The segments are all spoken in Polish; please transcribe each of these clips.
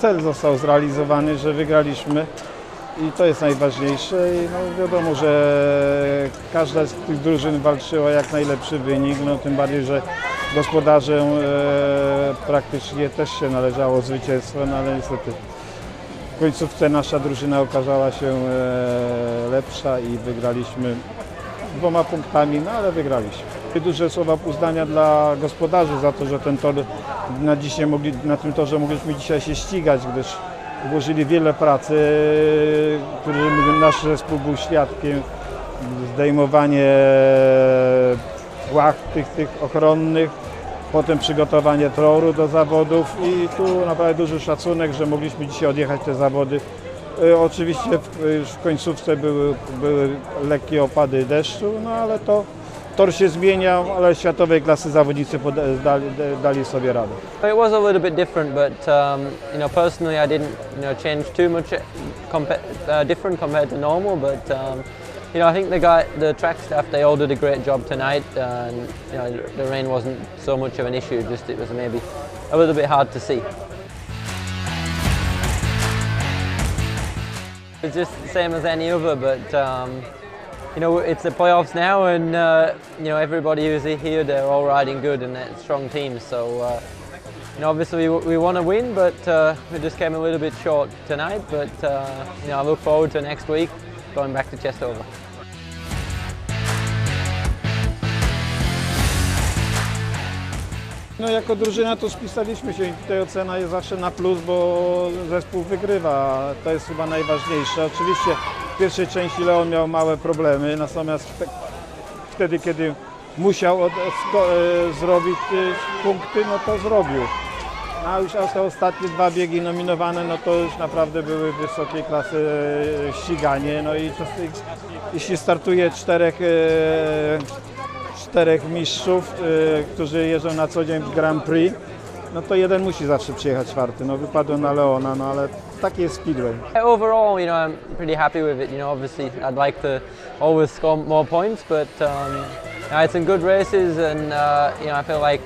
cel został zrealizowany, że wygraliśmy i to jest najważniejsze. I no wiadomo, że każda z tych drużyn walczyła jak najlepszy wynik, no tym bardziej, że gospodarzom e, praktycznie też się należało zwycięstwo, no ale niestety w końcówce nasza drużyna okazała się e, lepsza i wygraliśmy dwoma punktami, no ale wygraliśmy. Duże słowa uznania dla gospodarzy za to, że ten tor na, dzisiaj mogli, na tym torze mogliśmy dzisiaj się ścigać, gdyż włożyli wiele pracy, którym nasz zespół był świadkiem. Zdejmowanie płach tych, tych ochronnych, potem przygotowanie toru do zawodów i tu naprawdę duży szacunek, że mogliśmy dzisiaj odjechać te zawody. E, Oczywiście w, już w końcówce były, były lekkie opady deszczu, no ale to tor się zmieniał, ale światowej klasy zawodnicy dali, dali sobie radę. It was a little bit different, but um, you know, personally, I didn't you know change too much compa- uh, different compared to normal. But um, you know, I think the guy, the track staff, they all did a great job tonight, and you know, the rain wasn't so much of an issue. Just it was maybe a little bit hard to see. It's just the same as any other, but um, you know, it's the playoffs now, and uh, you know, everybody who's here, they're all riding good and they're strong teams. So. Uh, you know, obviously we, we want to win, but uh, we just came a little bit short tonight. But uh, you know, I look forward to next week going back to Chestover. No jako drużyna to spisaliśmy się i tutaj ocena jest zawsze na plus, bo zespół wygrywa. To jest chyba najważniejsze. Oczywiście w pierwszej części Leon miał małe problemy, natomiast te, wtedy, kiedy musiał od, e, zrobić e, punkty, no to zrobił. A już te ostatnie dwa biegi nominowane, no to już naprawdę były wysokiej klasy e, ściganie. No i jeśli startuje czterech czterech mistrzów, y, którzy jeżdżą na co dzień w Grand Prix, no to jeden musi zawsze przyjechać czwarty. No wypadłem na Leona, no ale taki jest Speedway. Overall, you know, I'm pretty happy with it. You know, obviously I'd like to always score more points, but um, in good races, and uh, you know, I feel like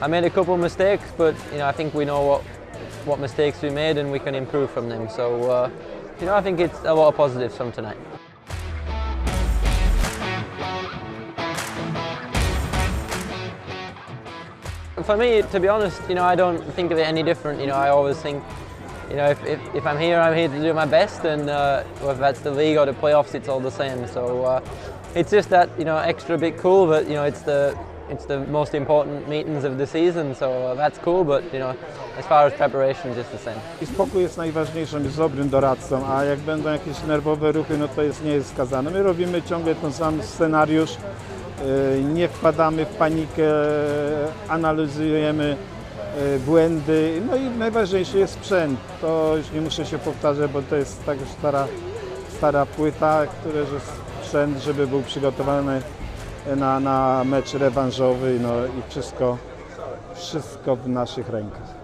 I made a couple mistakes, but you know, I think we know what what mistakes we made, and we can improve from them. So, uh, you know, I think it's a lot of positives from tonight. For me, to be honest, you know, I don't think of it any different. You know, I always think, you know, if, if, if I'm here, I'm here to do my best, and uh, whether that's the league or the playoffs, it's all the same. So uh, it's just that you know extra bit cool, but you know, it's the it's the most important meetings of the season, so uh, that's cool. But you know, as far as preparation, just the same. I spokój jest najważniejszym, jest dobrym doradcą, a jak będą jakieś nerwowe ruchy, no to jest, nie jest wskazane. My robimy ciągle ten sam scenariusz, nie wpadamy w panikę, analizujemy y, błędy, no i najważniejszy jest sprzęt. To już nie muszę się powtarzać, bo to jest tak stara, stara płyta, która sprzęt, żeby był przygotowany na, na mecz rewanżowy, no i wszystko, wszystko w naszych rękach.